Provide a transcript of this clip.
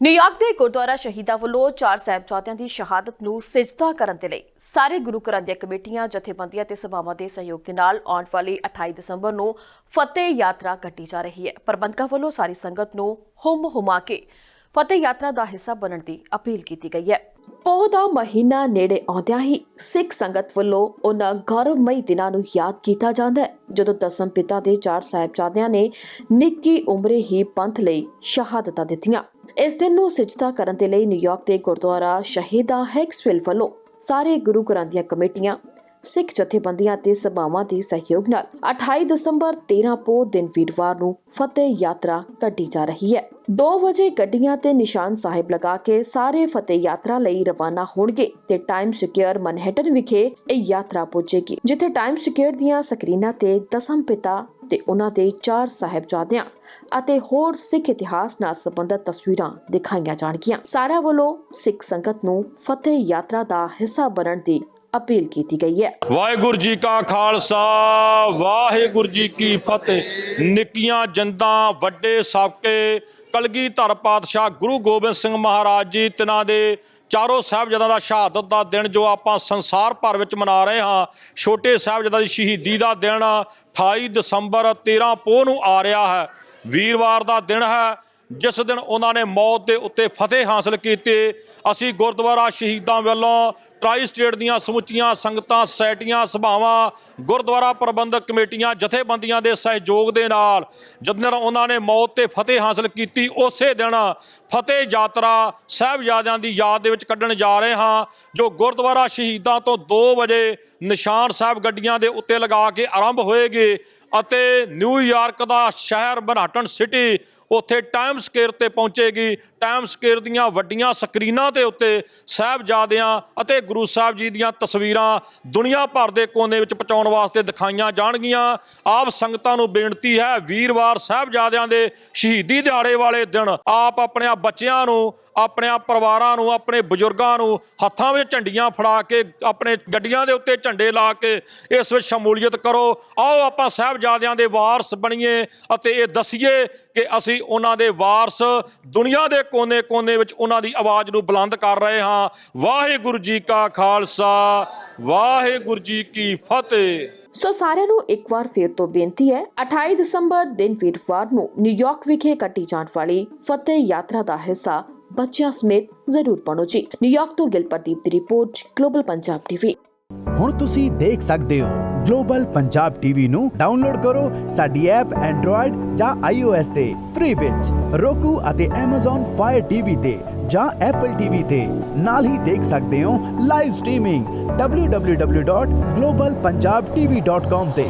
New York ਦੇ ਗੁਰਦੁਆਰਾ ਸ਼ਹੀਦਾਂ ਵੱਲੋਂ ਚਾਰ ਸਾਹਿਬਜ਼ਾਦਿਆਂ ਦੀ ਸ਼ਹਾਦਤ ਨੂੰ ਸਿਜਦਾ ਕਰਨ ਦੇ ਲਈ ਸਾਰੇ ਗੁਰੂ ਘਰਾਂ ਦੀਆਂ ਕਮੇਟੀਆਂ, ਜਥੇਬੰਦੀਆਂ ਤੇ ਸਭਾਵਾਂ ਦੇ ਸਹਿਯੋਗ ਦੇ ਨਾਲ ਆਉਣ ਵਾਲੀ 28 ਦਸੰਬਰ ਨੂੰ ਫਤਿਹ ਯਾਤਰਾ ਕੱਢੀ ਜਾ ਰਹੀ ਹੈ। ਪ੍ਰਬੰਧਕਾਂ ਵੱਲੋਂ ਸਾਰੀ ਸੰਗਤ ਨੂੰ ਹੁਮ ਹੁਮਾ ਕੇ ਫਤਿਹ ਯਾਤਰਾ ਦਾ ਹਿੱਸਾ ਬਣਨ ਦੀ ਅਪੀਲ ਕੀਤੀ ਗਈ ਹੈ। ਪੋਹ ਦਾ ਮਹੀਨਾ ਨੇੜੇ ਆਉਂਦਿਆਂ ਹੀ ਸਿੱਖ ਸੰਗਤ ਵੱਲੋਂ ਉਹਨਾਂ ਗੌਰਵਮਈ ਦਿਨਾਂ ਨੂੰ ਯਾਦ ਕੀਤਾ ਜਾਂਦਾ ਹੈ, ਜਦੋਂ ਦਸਮ ਪਿਤਾ ਦੇ ਚਾਰ ਸਾਹਿਬਜ਼ਾਦਿਆਂ ਨੇ ਨਿੱਕੀ ਉਮਰੇ ਹੀ ਪੰਥ ਲਈ ਸ਼ਹਾਦਤਾਂ ਦਿੱਤੀਆਂ। ਇਸ ਦਿਨ ਨੂੰ ਸਿਜਦਾ ਕਰਨ ਦੇ ਲਈ ਨਿਊਯਾਰਕ ਦੇ ਗੁਰਦੁਆਰਾ ਸ਼ਹੀਦਾਂ ਹੈਕਸਵਿਲ ਵੱਲੋਂ ਸਾਰੇ ਗੁਰੂ ਘਰਾਂ ਦੀਆਂ ਕਮੇਟੀਆਂ ਸਿੱਖ ਜਥੇਬੰਦੀਆਂ ਤੇ ਸਭਾਵਾਂ ਦੇ ਸਹਿਯੋਗ ਨਾਲ 28 ਦਸੰਬਰ 13 ਪੋਹ ਦਿਨ ਵੀਰਵਾਰ ਨੂੰ ਫਤਿਹ ਯਾਤਰਾ ਕੱਢੀ ਜਾ ਰਹੀ ਹੈ। 2 ਵਜੇ ਗੱਡੀਆਂ ਤੇ ਨਿਸ਼ਾਨ ਸਾਹਿਬ ਲਗਾ ਕੇ ਸਾਰੇ ਫਤਿਹ ਯਾਤਰਾ ਲਈ ਰਵਾਨਾ ਹੋਣਗੇ ਤੇ ਟਾਈਮ ਸਿਕਿਉਰ ਮਨਹੈਟਨ ਵਿਖੇ ਇਹ ਯਾਤਰਾ ਪਹੁੰਚੇਗੀ ਜਿੱਥੇ ਟਾਈਮ ਸਿਕਿਉਰ ਦੀਆਂ ਸਕਰੀਨਾਂ ਤੇ ਦਸਮ ਪਿਤਾ ਤੇ ਉਹਨਾਂ ਦੇ ਚਾਰ ਸਾਹਿਬਜ਼ਾਦਿਆਂ ਅਤੇ ਹੋਰ ਸਿੱਖ ਇਤਿਹਾਸ ਨਾਲ ਸੰਬੰਧਿਤ ਤਸਵੀਰਾਂ ਦਿਖਾਈਆਂ ਜਾਣਗੀਆਂ। ਸਾਰਿਆਂ ਵੱਲੋਂ ਸਿੱਖ ਸੰਗਤ ਨੂੰ ਫਤਿਹ ਯਾਤਰਾ ਦਾ ਹਿੱਸਾ ਬਣਨ ਦੀ ਅਪੀਲ ਕੀਤੀ ਗਈ ਹੈ। ਵਾਹਿਗੁਰੂ ਜੀ ਕਾ ਖਾਲਸਾ, ਵਾਹਿਗੁਰੂ ਜੀ ਕੀ ਫਤਿਹ। ਨਿੱਕੀਆਂ ਜੰਦਾਂ ਵੱਡੇ ਸਾਬਕੇ, ਕਲਗੀਧਰ ਪਾਤਸ਼ਾਹ ਗੁਰੂ ਗੋਬਿੰਦ ਸਿੰਘ ਮਹਾਰਾਜ ਜੀ, ਤਿਨਾਂ ਦੇ ਚਾਰੋਂ ਸਾਹਿਬਜ਼ਾਦਿਆਂ ਦਾ ਸ਼ਹਾਦਤ ਦਾ ਦਿਨ ਜੋ ਆਪਾਂ ਸੰਸਾਰ ਭਰ ਵਿੱਚ ਮਨਾ ਰਹੇ ਹਾਂ, ਛੋਟੇ ਸਾਹਿਬਜ਼ਾਦਿਆਂ ਦੀ ਸ਼ਹੀਦੀ ਦਾ ਦਿਨ 28 ਦਸੰਬਰ 13 ਪੋਹ ਨੂੰ ਆ ਰਿਹਾ ਹੈ। ਵੀਰਵਾਰ ਦਾ ਦਿਨ ਹੈ ਜਿਸ ਦਿਨ ਉਹਨਾਂ ਨੇ ਮੌਤ ਦੇ ਉੱਤੇ ਫਤਿਹ ਹਾਸਲ ਕੀਤੀ, ਅਸੀਂ ਗੁਰਦੁਆਰਾ ਸ਼ਹੀਦਾਂ ਵੱਲੋਂ ਟਰਾਈ ਸਟੇਟ ਦੀਆਂ ਸਮੁੱਚੀਆਂ ਸੰਗਤਾਂ, ਸੁਸਾਇਟੀਆਂ, ਸਭਾਵਾਂ, ਗੁਰਦੁਆਰਾ ਪ੍ਰਬੰਧਕ ਕਮੇਟੀਆਂ, ਜਥੇਬੰਦੀਆਂ ਦੇ ਸਹਿਯੋਗ ਦੇ ਨਾਲ ਜਦ ਉਹਨਾਂ ਨੇ ਮੌਤ ਤੇ ਫਤਿਹ ਹਾਸਲ ਕੀਤੀ, ਉਸੇ ਦਿਨ ਫਤਿਹ ਯਾਤਰਾ ਸਾਹਿਬਜ਼ਾਦਿਆਂ ਦੀ ਯਾਦ ਦੇ ਵਿੱਚ ਕੱਢਣ ਜਾ ਰਹੇ ਹਾਂ, ਜੋ ਗੁਰਦੁਆਰਾ ਸ਼ਹੀਦਾਂ ਤੋਂ 2 ਵਜੇ ਨਿਸ਼ਾਨ ਸਾਹਿਬ ਗੱਡੀਆਂ ਦੇ ਉੱਤੇ ਲਗਾ ਕੇ ਆਰੰਭ ਹੋਏਗੀ। ਅਤੇ ਨਿਊਯਾਰਕ ਦਾ ਸ਼ਹਿਰ ਬਨਾਟਨ ਸਿਟੀ ਉੱਥੇ ਟਾਈਮ ਸਕੁਏਅਰ ਤੇ ਪਹੁੰਚੇਗੀ। ਟਾਈਮ ਸਕੁਏਅਰ ਦੀਆਂ ਵੱਡੀਆਂ ਸਕਰੀਨਾਂ ਦੇ ਉੱਤੇ ਸਾਹਿਬਜ਼ਾਦਿਆਂ ਅਤੇ ਗੁਰੂ ਸਾਹਿਬ ਜੀ ਦੀਆਂ ਤਸਵੀਰਾਂ ਦੁਨੀਆ ਭਰ ਦੇ ਕੋਨੇ ਵਿੱਚ ਪਹੁੰਚਾਉਣ ਵਾਸਤੇ ਦਿਖਾਈਆਂ ਜਾਣਗੀਆਂ। ਆਪ ਸੰਗਤਾਂ ਨੂੰ ਬੇਨਤੀ ਹੈ, ਵੀਰਵਾਰ ਸਾਹਿਬਜ਼ਾਦਿਆਂ ਦੇ ਸ਼ਹੀਦੀ ਦਿਹਾੜੇ ਵਾਲੇ ਦਿਨ ਆਪ ਆਪਣੇ ਬੱਚਿਆਂ ਨੂੰ ਆਪਣੇ ਪਰਿਵਾਰਾਂ ਨੂੰ, ਆਪਣੇ ਬਜ਼ੁਰਗਾਂ ਨੂੰ ਹੱਥਾਂ ਵਿੱਚ ਝੰਡੀਆਂ ਫੜਾ ਕੇ, ਆਪਣੇ ਗੱਡੀਆਂ ਦੇ ਉੱਤੇ ਝੰਡੇ ਲਾ ਕੇ ਇਸ ਵਿੱਚ ਸ਼ਮੂਲੀਅਤ ਕਰੋ। ਆਓ ਆਪਾਂ ਸਾਹਿਬਜ਼ਾਦਿਆਂ ਦੇ ਵਾਰਸ ਬਣੀਏ ਅਤੇ ਇਹ ਦਸੀਏ ਕਿ ਅਸੀਂ ਉਹਨਾਂ ਦੇ ਵਾਰਸ ਦੁਨੀਆ ਦੇ ਕੋਨੇ-ਕੋਨੇ ਵਿੱਚ ਉਹਨਾਂ ਦੀ ਆਵਾਜ਼ ਨੂੰ ਬੁਲੰਦ ਕਰ ਰਹੇ ਹਾਂ। ਵਾਹਿਗੁਰੂ ਜੀ ਕਾ ਖਾਲਸਾ, ਵਾਹਿਗੁਰੂ ਜੀ ਕੀ ਫਤਿਹ। ਸੋ ਸਾਰਿਆਂ ਨੂੰ ਇੱਕ ਵਾਰ ਫੇਰ ਤੋਂ ਬੇਨਤੀ ਹੈ 28 ਦਸੰਬਰ ਦਿਨ ਵੀਰਵਾਰ ਨੂੰ ਨਿਊਯਾਰਕ ਵਿਖੇ ਕੱਟੀ ਜਾਣ ਵਾਲੀ ਫਤਿਹ ਯਾਤਰਾ ਦਾ ਹਿੱਸਾ ਬੱਚਿਆਂ ਸਮੇਤ ਜ਼ਰੂਰ ਬਣੋ ਜੀ ਨਿਊਯਾਰਕ ਤੋਂ ਗਿਲਪਰਦੀਪ ਦੀ ਰਿਪੋਰਟ ਗਲੋਬਲ ਪੰਜਾਬ ਟੀਵੀ ਹੁਣ ਤੁਸੀਂ ਦੇਖ ਸਕਦੇ ਹੋ ਗਲੋਬਲ ਪੰਜਾਬ ਟੀਵੀ ਨੂੰ ਡਾਊਨਲੋਡ ਕਰੋ ਸਾਡੀ ਐਪ ਐਂਡਰੋਇਡ ਜਾਂ iOS ਤੇ ਫ੍ਰੀ ਵਿੱਚ roku ਅਤੇ Amazon Fire TV ਤੇ ਜਾਂ Apple TV ਤੇ ਨਾਲ ਹੀ ਦੇਖ ਸਕਦੇ ਹੋ ਲਾਈਵ ਸਟ੍ਰੀਮਿੰਗ www.globalpunjabtv.com ਤੇ